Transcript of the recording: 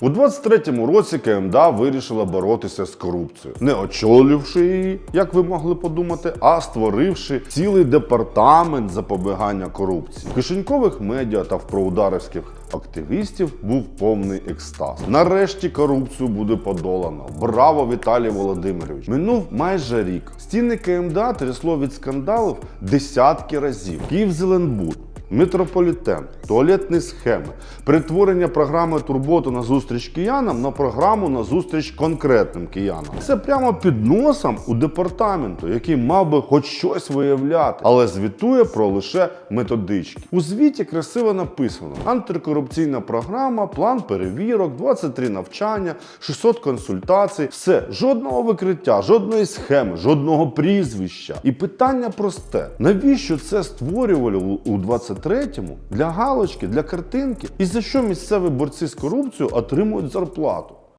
У 23-му році КМДА вирішила боротися з корупцією, не очолювши її, як ви могли подумати, а створивши цілий департамент запобігання корупції. В кишенькових медіа та в проударівських активістів був повний екстаз. Нарешті корупцію буде подолано. Браво, Віталій Володимирович! Минув майже рік. Стіни КМДА трясло від скандалів десятки разів. Київзеленбуд, метрополітен, туалетні схеми, перетворення програми турботу на зустріч киянам на програму на зустріч конкретним киянам. Це прямо під носом у департаменту, який мав би хоч щось виявляти, але звітує про лише методички. У звіті красиво написано: антикорупційна програма, план перевірок, 23 навчання, 600 консультацій. Все, жодного викриття, жодної схеми, жодного прізвища. І питання просте: навіщо це створювали у 20? третьому для галочки, для картинки. І за що місцеві борці з корупцією отримують зарплату?